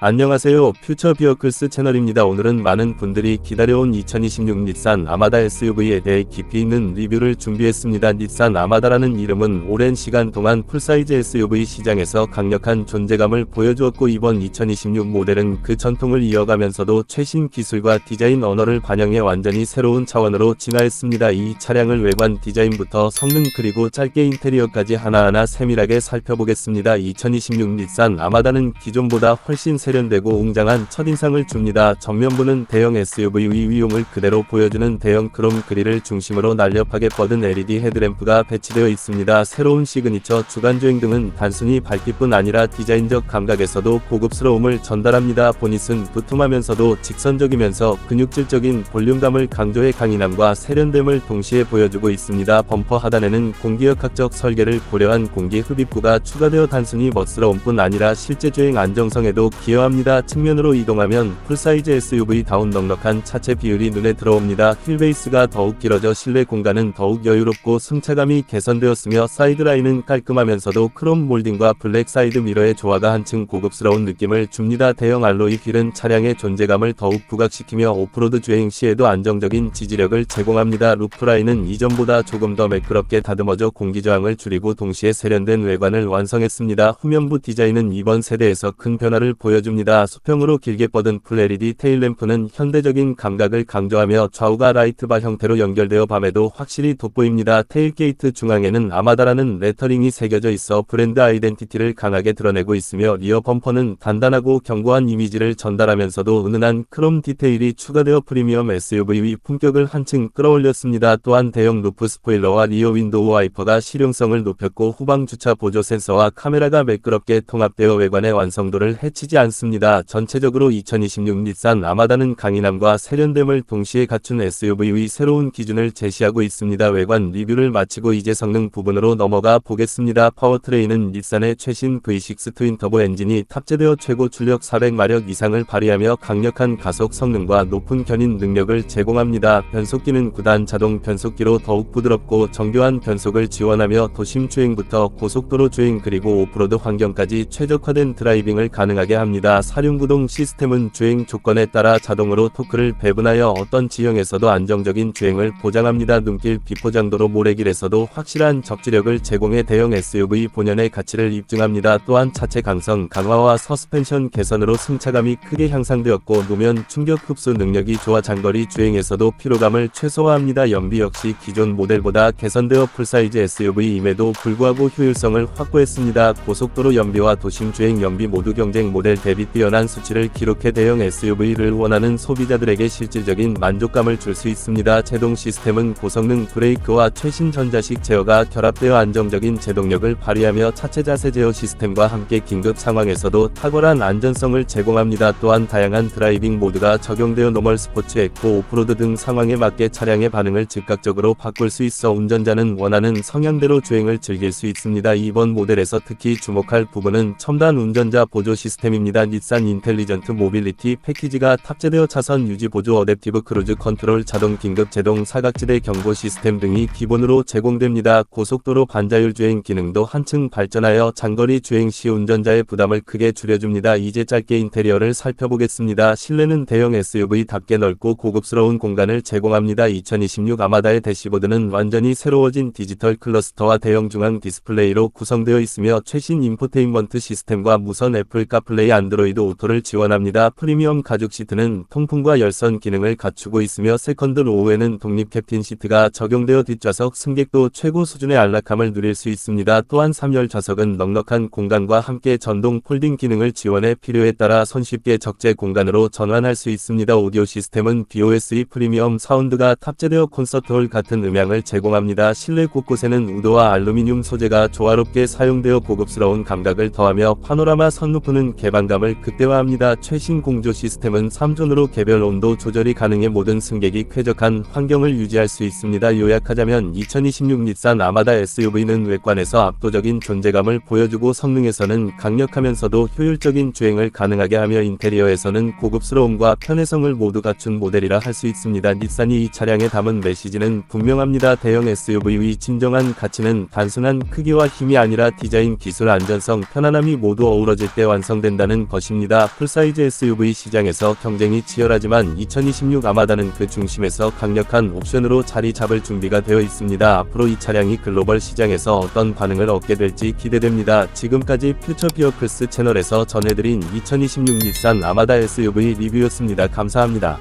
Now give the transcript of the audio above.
안녕하세요. 퓨처 비어클스 채널입니다. 오늘은 많은 분들이 기다려온 2026 닛산 아마다 SUV에 대해 깊이 있는 리뷰를 준비했습니다. 닛산 아마다라는 이름은 오랜 시간 동안 풀사이즈 SUV 시장에서 강력한 존재감을 보여주었고 이번 2026 모델은 그 전통을 이어가면서도 최신 기술과 디자인 언어를 반영해 완전히 새로운 차원으로 진화했습니다. 이 차량을 외관 디자인부터 성능 그리고 짧게 인테리어까지 하나하나 세밀하게 살펴보겠습니다. 2026 닛산 아마다는 기존보다 훨씬 세련되고 웅장한 첫인상을 줍니다. 정면부는 대형 SUV 위 위용을 그대로 보여주는 대형 크롬 그릴을 중심으로 날렵하게 뻗은 LED 헤드램프가 배치되어 있습니다. 새로운 시그니처 주간주행 등은 단순히 밝기뿐 아니라 디자인적 감각에서도 고급스러움을 전달합니다. 보닛은 두툼하면서도 직선적이면서 근육질적인 볼륨감을 강조해 강인함과 세련됨을 동시에 보여주고 있습니다. 범퍼 하단에는 공기역학적 설계를 고려한 공기 흡입구가 추가되어 단순히 멋스러움뿐 아니라 실제 주행 안정성에도 기여 합니다. 측면으로 이동하면 풀사이즈 SUV다운 넉넉한 차체 비율이 눈에 들어옵니다. 휠베이스가 더욱 길어져 실내 공간은 더욱 여유롭고 승차감이 개선되었으며 사이드라인은 깔끔하면서도 크롬 몰딩과 블랙 사이드 미러의 조화가 한층 고급스러운 느낌을 줍니다. 대형 알로이 휠은 차량의 존재감을 더욱 부각시키며 오프로드 주행 시에도 안정적인 지지력을 제공합니다. 루프라인은 이전보다 조금 더 매끄럽게 다듬어져 공기 저항을 줄이고 동시에 세련된 외관을 완성했습니다. 후면부 디자인은 이번 세대에서 큰 변화를 보여줍니다. 수평으로 길게 뻗은 풀 LED 테일램프는 현대적인 감각을 강조하며 좌우가 라이트바 형태로 연결되어 밤에도 확실히 돋보입니다. 테일게이트 중앙에는 아마다라는 레터링이 새겨져 있어 브랜드 아이덴티티를 강하게 드러내고 있으며 리어 범퍼는 단단하고 견고한 이미지를 전달하면서도 은은한 크롬 디테일이 추가되어 프리미엄 SUV의 품격을 한층 끌어올렸습니다. 또한 대형 루프 스포일러와 리어 윈도우 와이퍼가 실용성을 높였고 후방 주차 보조 센서와 카메라가 매끄럽게 통합되어 외관의 완성도를 해치지 않습니다. 전체적으로 2026 닛산 아마다는 강인함과 세련됨을 동시에 갖춘 SUV의 새로운 기준을 제시하고 있습니다. 외관 리뷰를 마치고 이제 성능 부분으로 넘어가 보겠습니다. 파워트레인은 닛산의 최신 V6 트윈 터보 엔진이 탑재되어 최고 출력 400마력 이상을 발휘하며 강력한 가속 성능과 높은 견인 능력을 제공합니다. 변속기는 9단 자동 변속기로 더욱 부드럽고 정교한 변속을 지원하며 도심 주행부터 고속도로 주행 그리고 오프로드 환경까지 최적화된 드라이빙을 가능하게 합니다. 사륜구동 시스템은 주행 조건에 따라 자동으로 토크를 배분하여 어떤 지형에서도 안정적인 주행을 보장합니다. 눈길 비포장도로 모래길에서도 확실한 적지력을 제공해 대형 SUV 본연의 가치를 입증합니다. 또한 차체 강성 강화와 서스펜션 개선으로 승차감이 크게 향상되었고 노면 충격 흡수 능력이 좋아 장거리 주행에서도 피로감을 최소화합니다. 연비 역시 기존 모델보다 개선되어 풀사이즈 SUV임에도 불구하고 효율성을 확보했습니다. 고속도로 연비와 도심 주행 연비 모두 경쟁 모델 대비 뛰어난 수치를 기록해 대형 SUV를 원하는 소비자들에게 실질적인 만족감을 줄 수 있습니다. 제동 시스템은 고성능 브레이크와 최신 전자식 제어가 결합되어 안정적인 제동력을 발휘하며 차체 자세 제어 시스템과 함께 긴급 상황에서도 탁월한 안전성을 제공합니다. 또한 다양한 드라이빙 모드가 적용되어 노멀 스포츠 에코 오프로드 등 상황에 맞게 차량의 반응을 즉각적으로 바꿀 수 있어 운전자는 원하는 성향대로 주행을 즐길 수 있습니다. 이번 모델에서 특히 주목할 부분은 첨단 운전자 보조 시스템입니다. 닛산 인텔리전트 모빌리티 패키지가 탑재되어 차선 유지 보조 어댑티브 크루즈 컨트롤 자동 긴급 제동 사각지대 경보 시스템 등이 기본으로 제공됩니다. 고속도로 반자율 주행 기능도 한층 발전하여 장거리 주행 시 운전자의 부담을 크게 줄여줍니다. 이제 짧게 인테리어를 살펴보겠습니다. 실내는 대형 SUV답게 넓고 고급스러운 공간을 제공합니다. 2026 아마다의 대시보드는 완전히 새로워진 디지털 클러스터와 대형 중앙 디스플레이로 구성되어 있으며 최신 인포테인먼트 시스템과 무선 애플 카플레이 안 드로이드 오토를 지원합니다. 프리미엄 가죽 시트는 통풍과 열선 기능을 갖추고 있으며 세컨드 로우에는 독립 캡틴 시트가 적용되어 뒷좌석 승객도 최고 수준의 안락함을 누릴 수 있습니다. 또한 3열 좌석은 넉넉한 공간과 함께 전동 폴딩 기능을 지원해 필요에 따라 손쉽게 적재 공간으로 전환할 수 있습니다. 오디오 시스템은 BOSE 프리미엄 사운드가 탑재되어 콘서트홀 같은 음향을 제공합니다. 실내 곳곳에는 우도와 알루미늄 소재가 조화롭게 사용되어 고급스러운 감각을 더하며 파노라마 선루프는 개방감 을 극대화합니다. 최신 공조 시스템은 3존으로 개별 온도 조절이 가능해 모든 승객이 쾌적한 환경을 유지할 수 있습니다. 요약하자면 2026 닛산 아마다 SUV는 외관에서 압도적인 존재감을 보여주고 성능에서는 강력하면서도 효율적인 주행을 가능하게 하며 인테리어에서는 고급스러움과 편해성을 모두 갖춘 모델이라 할 수 있습니다. 닛산이 이 차량에 담은 메시지는 분명합니다. 대형 SUV의 진정한 가치는 단순한 크기와 힘이 아니라 디자인, 기술, 안전성, 편안함이 모두 어우러질 때 완성된다는 것입니다. 풀사이즈 SUV 시장에서 경쟁이 치열하지만 2026 아마다는 그 중심에서 강력한 옵션으로 자리 잡을 준비가 되어 있습니다. 앞으로 이 차량이 글로벌 시장에서 어떤 반응을 얻게 될지 기대됩니다. 지금까지 퓨처 비어클스 채널에서 전해드린 2026 닛산 아마다 SUV 리뷰였습니다. 감사합니다.